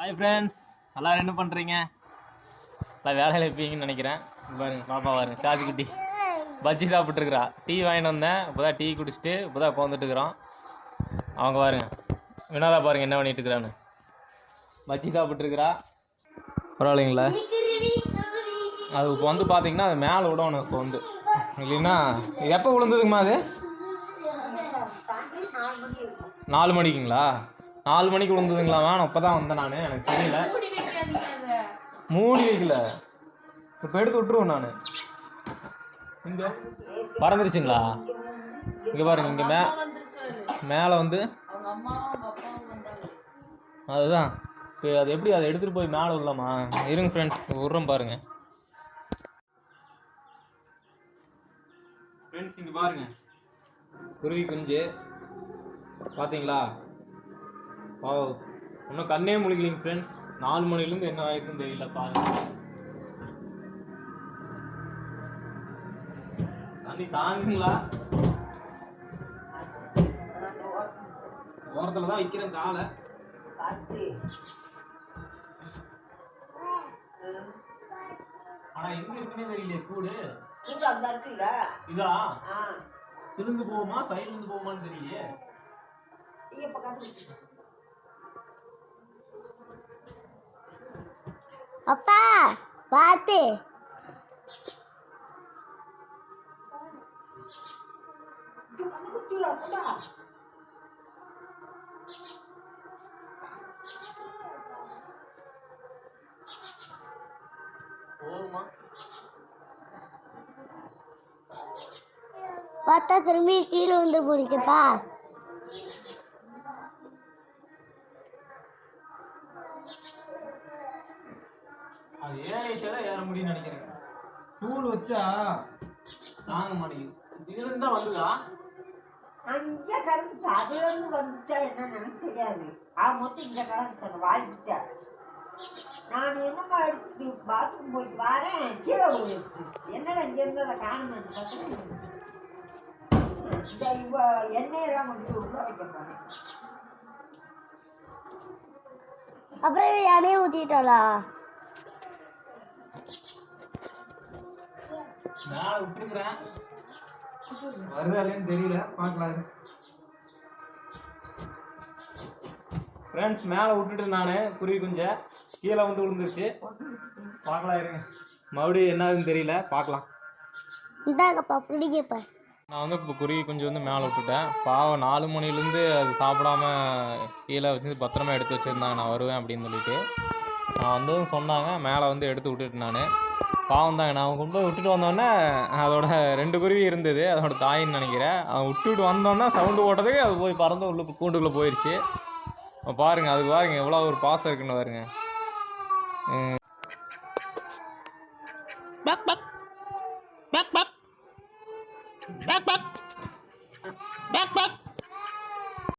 Hi friends எல்லாரும் என்ன பண்ணுறீங்க எல்லாம் வேலையில் இருப்பீங்கன்னு நினைக்கிறேன். பாருங்க பாப்பா பாருங்க சாஜி குட்டி. பஜ்ஜி சாப்பிட்ருக்குறா டீ வாங்கிட்டு வந்தேன். இப்போ தான் டீ குடிச்சிட்டு இப்போ தான் உட்காந்துட்டுருக்குறோம் அவங்க பாருங்க வினோதா பாருங்க என்ன பண்ணிட்டு இருக்கிறான்னு. பஜ்ஜி சாப்பிட்ருக்குறா பரவாயில்லைங்களா? அது இப்போ வந்து பார்த்தீங்கன்னா அது மேலே விடணும் இப்போ வந்து. இல்லைன்னா எப்போ விழுந்ததுங்கம்மா அது? நாலு மணிக்குங்களா? நாலு மணிக்கு விழுந்ததுங்களா? வேணும் இப்போ தான் வந்தேன் நான். எனக்கு தெரியல. மூடி வைக்கல. இப்போ எடுத்து விட்டுருவேன் நான். இங்கே. பறந்துருச்சுங்களா? இங்கே பாருங்க இங்கே மே மேலே வந்து அதுதான். இப்போ அது எப்படி அதை எடுத்துகிட்டு போய் மேலே விடலாமா? இருங்க ஃப்ரெண்ட்ஸ் விட்றோம் பாருங்க. ஃப்ரெண்ட்ஸ் இங்கே பாருங்க. குருவி குஞ்சு. பார்த்தீங்களா ஓ இன்னும் கண்ணே முழிக்கலைங்க ஃப்ரெண்ட்ஸ் நாலு மணிலேருந்து என்ன ஆயிருக்குன்னு தெரியல பாருங்க. தண்ணி தாங்குங்களா? ஓரத்தில் தான் வைக்கிறேன் காலை. ஆனா எங்க இருக்குன்னே தெரியல கூடு. இதா? திருந்து போகுமா? சைடுல இருந்து போகுமான்னு தெரியலையே. அப்பா பார்த்து. பார்த்தா திரும்பி கீழே வந்து பிடிக்கப்பா அது ஏறிச்சாதான் ஏற முடியும்னு நினைக்கிறேன். டூல் வச்சா தாங்க மாட்டேங்குது. இதுல இருந்தா வந்துதா? அங்கே கலந்துச்சு அதுல இருந்து வந்துச்சா என்ன எனக்கு தெரியாது. ஆ மொத்தம் இங்க அந்த வாங்கிட்ட நான் என்னம்மா எடுத்து பாத்ரூம் போயிட்டு வரேன் கீழே விழுந்துச்சு என்னடா இங்க இருந்து அதை காணுமே பார்த்தேன் இவ எண்ணெயெல்லாம் கொண்டு உள்ள வைக்க போனேன் அப்புறம் யானையை ஊற்றிட்டாளா மேல விட்டுருக்குறேன். வருதா இல்லையான்னு தெரியல. பார்க்கலாம். ஃப்ரெண்ட்ஸ் மேலே விட்டுட்டு நான் குருவி குஞ்ச. கீழே வந்து விழுந்துருச்சு. பார்க்கலாம் இருங்க. மறுபடியும் என்ன ஆகுதுன்னு தெரியல. பார்க்கலாம். இந்தாங்கப்பா பிடிக்கப்பா நான் வந்து இப்போ குருவி குஞ்சு வந்து மேலே விட்டுட்டேன். பாவம் நாலு மணிலேருந்து அது சாப்பிடாம கீழே வச்சு பத்திரமா எடுத்து வச்சுருந்தாங்க. நான் வருவேன் அப்படின்னு சொல்லிட்டு. நான் வந்ததும் சொன்னாங்க. மேலே வந்து எடுத்து விட்டுட்டு நான். பாவம் தாங்க நான் கொண்டு போய் விட்டுட்டு வந்தோடனே அதோட ரெண்டு குருவி இருந்தது. அதோட தாயின்னு நினைக்கிறேன். அவன் விட்டுட்டு வந்தோன்னே சவுண்டு போட்டதுக்கு அது போய் பறந்து உள்ள கூண்டுக்குள்ளே போயிடுச்சு பாருங்கள் பாருங்க அது பாருங்க எவ்வளோ ஒரு பாசம் இருக்குன்னு பாருங்க. பக் பக். பக் பக். பக் பக். பக் பக்.